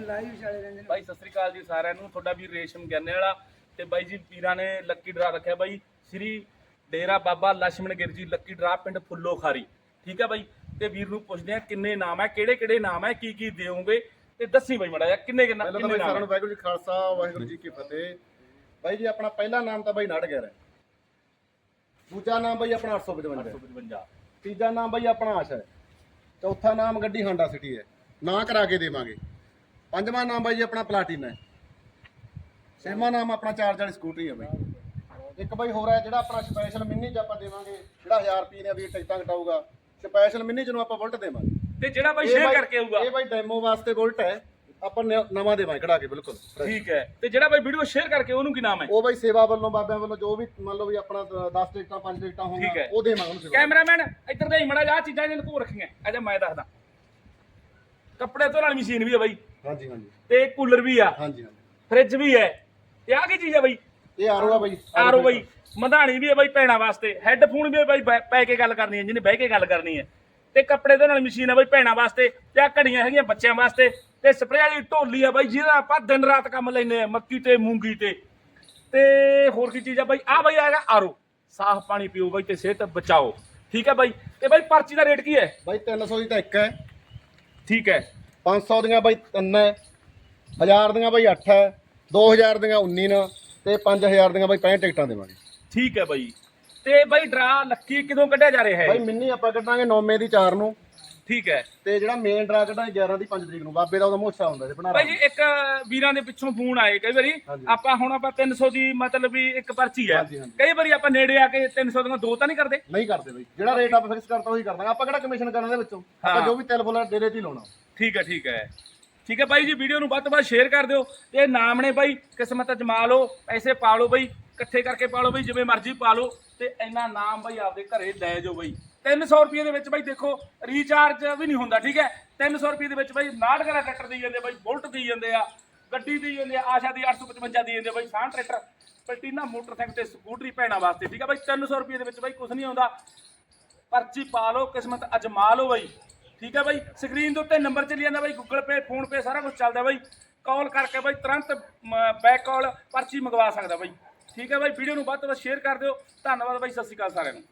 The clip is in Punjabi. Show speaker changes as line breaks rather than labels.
ਬਾਈ ਸਤਿ ਸ੍ਰੀ ਅਕਾਲ ਜੀ ਸਾਰਿਆਂ ਨੂੰ। ਤੁਹਾਡਾ ਵੀਰ ਰੇਸ਼ਮ ਗਿਆਨੇ ਵਾਲਾ ਤੇ ਬਾਈ ਜੀ ਵੀਰਾਂ ਨੇ ਲੱਕੀ ਡਰਾ ਰੱਖਿਆ ਬਾਈ। ਸ੍ਰੀ ਡੇਰਾ ਬਾਬਾ ਲక్ష్ਮਣ ਗਿਰ ਜੀ ਲੱਕੀ ਡਰਾ ਪਿੰਡ ਫੁੱਲੋ ਖਾਰੀ ਠੀਕ ਹੈ ਬਾਈ? ਤੇ ਵੀਰ ਨੂੰ ਪੁੱਛਦੇ ਆ ਕਿੰਨੇ ਨਾਮ ਹੈ ਕਿਹੜੇ ਕਿਹੜੇ ਨਾਮ ਹੈ ਕੀ ਕੀ ਦੇਵੋਗੇ ਤੇ ਦੱਸੀ ਬਾਈ ਮੜਾ ਕਿੰਨੇ ਕਿੰਨਾ ਕਿੰਨੇ ਨਾਮ
ਵਾਹਿਗੁਰੂ ਜੀ ਖਾਲਸਾ ਵਾਹਿਗੁਰੂ ਜੀ ਕੀ ਫਤਿਹ। ਬਾਈ ਜੀ ਆਪਣਾ ਪਹਿਲਾ ਨਾਮ ਤਾਂ ਬਾਈ ਨਾੜ ਹੈ ਦੂਜਾ ਨਾਮ ਬਾਈ ਆਪਣਾ 855 ਹੈ।
855
ਤੀਜਾ ਨਾਮ ਬਾਈ ਆਪਣਾ ਆਸ਼ਾ ਹੈ। ਚੌਥਾ ਨਾਮ ਗੱਡੀ ਹਾਂਡਾ ਸਿਟੀ ਹੈ। ਨਾ ਕਰਾ ਕੇ ਦੇਵਾਂਗੇ। ਪੰਜਵਾਂ ਨਾਮ ਬਾਈ ਜੀ ਆਪਣਾ ਪਲਾਟੀਨਾ ਹੈ। ਛੇਵਾਂ ਨਾਮ ਆਪਣਾ 440 ਸਕੂਟਰੀ ਹੈ ਬਾਈ। ਇੱਕ ਬਾਈ ਹੋਰ ਹੈ ਜਿਹੜਾ ਆਪਣਾ ਸਪੈਸ਼ਲ ਮਿੰਨੀ ਚ ਆਪਾਂ ਦੇਵਾਂਗੇ ਜਿਹੜਾ 1000 ਰੁਪਏ ਦੀਆਂ ਵੀ ਟਿਕਟਾਂ ਕਟਾਊਗਾ। ਸਪੈਸ਼ਲ ਮਿੰਨੀ ਚ ਨੂੰ ਆਪਾਂ ਬੁਲਟ ਦੇਵਾਂਗੇ।
ਤੇ ਜਿਹੜਾ ਬਾਈ ਸ਼ੇਅਰ ਕਰਕੇ ਆਊਗਾ।
ਇਹ ਬਾਈ ਡੈਮੋ ਵਾਸਤੇ ਬੁਲਟ ਹੈ। ਆਪਾਂ ਨ- ਨਵਾਂ ਦੇਵਾਂਗੇ ਕਢਾ ਕੇ ਬਿਲਕੁਲ
ਠੀਕ ਹੈ। ਤੇ ਜਿਹੜਾ ਬਾਈ ਵੀਡੀਓ ਸ਼ੇਅਰ ਕਰਕੇ ਉਹਨੂੰ ਕੀ ਨਾਮ ਹੈ?
ਉਹ ਬਾਈ ਸੇਵਾ ਵੱਲੋਂ ਬਾਬਿਆਂ ਵੱਲੋਂ ਜੋ ਵੀ ਮੰਨ ਲਓ ਵੀ ਆਪਣਾ 10 ਟਿਕਟਾਂ 5 ਟਿਕਟਾਂ। ਹੋਣਗੀਆਂ ਉਹ ਦੇਵਾਂਗੇ ਉਹਨੂੰ
ਕੈਮਰਾਮੈਨ ਇੱਧਰ ਦੇ ਮੜਾ ਜਾ ਚੀਜ਼ਾਂ ਜਿਹਨੂੰ ਤੂੰ ਰੱਖੀਆਂ। ਅਜਾ ਮੈਂ ਦੱਸਦਾ। ਕੱਪੜੇ ਧੋਣ ਵਾਲੀ ਮਸ਼ੀਨ ਵੀ ਹੈ ਬਾਈ।
ਹਾਂਜੀ ਹਾਂਜੀ।
ਤੇ ਕੂਲਰ ਵੀ ਆ।
ਹਾਂਜੀ ਹਾਂਜੀ।
ਫ੍ਰਿਜ ਵੀ ਹੈ। ਤੇ ਆਹ ਕੀ ਚੀਜ਼ ਹੈ ਬਾਈ?
ਇਹ ਆਰੋ ਆ ਬਾਈ।
ਆਰੋ ਬਾਈ। ਮਧਾਣੀ ਵੀ ਹੈ ਬਾਈ ਭੈਣਾਂ ਵਾਸਤੇ। ਹੈੱਡਫੋਨ ਵੀ ਹੈ ਬਾਈ ਬੈ ਪੈ ਕੇ ਗੱਲ ਕਰਨੀ ਹੈ ਜਿਹਨੇ ਬਹਿ ਕੇ ਗੱਲ ਕਰਨੀ ਹੈ। ਤੇ ਕੱਪੜੇ ਧੋਣ ਵਾਲੀ ਮਸ਼ੀਨ ਹੈ ਬਾਈ ਭੈਣਾਂ ਵਾਸਤੇ। ਤੇ ਆਹ ਘੜੀਆਂ ਹੈਗੀਆਂ ਬੱਚਿਆਂ ਵਾਸਤੇ। ਤੇ ਸਪਰੇਅ ਵਾਲੀ ਢੋਲੀ ਹੈ ਬਾਈ ਜਿਹਦਾ ਆਪਾਂ ਦਿਨ ਰਾਤ ਕੰਮ ਲੈਨੇ ਆ ਮੱਕੀ ਤੇ ਮੂੰਗੀ ਤੇ। ਤੇ ਹੋਰ ਕੀ ਚੀਜ਼ ਹੈ ਬਾਈ? ਆ ਬਾਈ ਆਏਗਾ ਆਰੋ। ਸਾਫ਼ ਪਾਣੀ ਪੀਓ ਬਾਈ ਤੇ ਸਿਹਤ ਬਚਾਓ। ਠੀਕ ਹੈ ਬਾਈ? ਤੇ ਬਾਈ ਪਰਚੀ ਦਾ ਰੇਟ ਕੀ ਹੈ?
ਬਾਈ 300 ਦੀ ਤਾਂ ਇੱਕ ਹੈ।
ਠੀਕ ਹੈ।
500 ਦੀਆਂ ਬਾਈ ਤਿੰਨ ਹੈ 1000 ਦੀਆਂ ਬਾਈ 8 ਹੈ 2000 ਦੀਆਂ 19 ਨੇ ਤੇ 5000 ਦੀਆਂ ਬਾਈ 65 ਟਿਕਟਾਂ ਦੇਵਾਂਗੇ।
ਠੀਕ ਹੈ ਬਾਈ। ਤੇ ਬਾਈ ਡਰਾ ਲੱਕੀ ਕਿਦੋਂ ਕੱਢਿਆ ਜਾ ਰਿਹਾ
ਬਾਈ
ਹੈ
ਮਿੰਨੀ ਆਪਾਂ ਕੱਢਾਂਗੇ 9 ਦੀ 4 ਨੂੰ।
ਠੀਕ ਹੈ।
ਤੇ ਜਿਹੜਾ ਮੇਨ ਡਰਾ ਕੱਢਾਂਗੇ 11 ਦੀ 5 ਤਰੀਕ ਨੂੰ ਬਾਬੇ ਦਾ ਉਹਦਾ ਮੋਛਾ ਹੁੰਦਾ ਜੀ ਬਣਾ
ਭਾਈ ਜੀ ਇੱਕ ਵੀਰਾਂ ਦੇ ਪਿੱਛੋਂ ਫੋਨ ਆਏ ਕਈ ਵਾਰੀ
ਹਾਂਜੀ।
ਆਪਾਂ ਹੁਣ ਆਪਾਂ 300 ਦੀ ਮਤਲਬ ਵੀ ਇੱਕ ਪਰਚੀ ਹੈ।
ਹਾਂਜੀ, ਹਾਂਜੀ।
ਕਈ ਵਾਰੀ ਆਪਾਂ ਨੇੜੇ ਆ ਕੇ 300 ਦੀਆਂ ਦੋ ਤਾਂ ਨਹੀਂ ਕਰਦੇ।
ਨਹੀਂ ਕਰਦੇ ਬਾਈ। ਜਿਹੜਾ ਰੇਟ ਆਪਾਂ ਫਿਕਸ ਕਰਤਾ ਉਹੀ ਕਰਦਾਂਗੇ। ਆਪਾਂ ਕਿਹੜਾ ਕਮਿਸ਼ਨ ਕਰਨ ਦੇ ਵਿੱਚੋਂ? ਆਪਾਂ
ਹਾਂ।
ਜੋ ਵੀ ਤਿਲ ਫੁੱਲ ਦੇ ਰੇਟ ਹੀ ਲਾਉਣਾ।
ਠੀਕ ਹੈ ਠੀਕ ਹੈ। ਠੀਕ ਹੈ ਬਾਈ ਜੀ ਵੀਡੀਓ ਨੂੰ ਵੱਧ ਤੋਂ ਵੱਧ ਸ਼ੇਅਰ ਕਰ ਦਿਓ। ਇਹ ਨਾਮ ਨੇ ਬਾਈ ਕਿਸਮਤ ਅਜਮਾ ਲਓ ਪੈਸੇ ਪਾ ਲਓ ਬਾਈ ਇਕੱਠੇ ਕਰਕੇ ਪਾ ਲਓ ਬਈ, ਜਿਵੇਂ ਮਰਜ਼ੀ ਪਾ ਲਓ ਤੇ ਇੰਨਾ ਨਾਮ ਬਾਈ ਆਪਦੇ ਘਰੇ ਲੈ ਜਾਓ ਬਾਈ। 300 ਰੁਪਏ ਦੇ ਵਿੱਚ ਬਾਈ ਦੇਖੋ ਰੀਚਾਰਜ ਵੀ ਨਹੀਂ ਹੁੰਦਾ, ਠੀਕ ਹੈ? 300 ਰੁਪਏ ਦੇ ਵਿੱਚ ਬਾਈ ਨਾਟਕਰਾ ਟਰੈਕਟਰ ਦੇ ਜਾਂਦੇ ਬਾਈ, ਬੁਲਟ ਦੇ ਜਾਂਦੇ ਆ, ਗੱਡੀ ਦੇ ਜਾਂਦੇ ਆ, ਆਸ਼ਾ ਦੀ 855 ਦੇਈ ਜਾਂਦੇ ਬਾਈ ਸਾਂ ਟਰੈਕਟਰ ਪਲਟੀਨਾ ਮੋਟਰਸਾਈਕਲ ਤੇ ਸਕੂਟਰੀ ਭੈਣਾਂ ਵਾਸਤੇ, ਠੀਕ ਹੈ ਬਾਈ? 300 ਰੁਪਏ ਦੇ ਵਿੱਚ ਬਾਈ ਕੁਝ ਨਹੀਂ ਆਉਂਦਾ। ਪਰਚੀ ਪਾ ਲਓ, ਕਿਸਮਤ ਅਜਮਾ ਲਓ ਬਾਈ, ਠੀਕ ਹੈ ਬਾਈ? ਸਕਰੀਨ ਦੇ ਉੱਤੇ ਨੰਬਰ ਚੱਲੀ ਜਾਂਦਾ ਬਾਈ ਗੂਗਲ ਪੇ ਫੋਨ ਪੇ ਸਾਰਾ ਕੁਝ ਚੱਲਦਾ ਬਾਈ। ਕਾਲ ਕਰਕੇ ਬਾਈ ਤੁਰੰਤ ਬੈਕ ਕਾਲ ਪਰਚੀ ਮੰਗਵਾ ਸਕਦਾ ਬਾਈ। ਠੀਕ ਹੈ ਬਾਈ ਵੀਡੀਓ ਨੂੰ ਵੱਧ ਤੋਂ ਵੱਧ ਸ਼ੇਅਰ ਕਰ ਦਿਓ। ਧੰਨਵਾਦ ਬਾਈ, ਸਤਿ ਸ਼੍ਰੀ ਅਕਾਲ ਸਾਰਿਆਂ ਨੂੰ।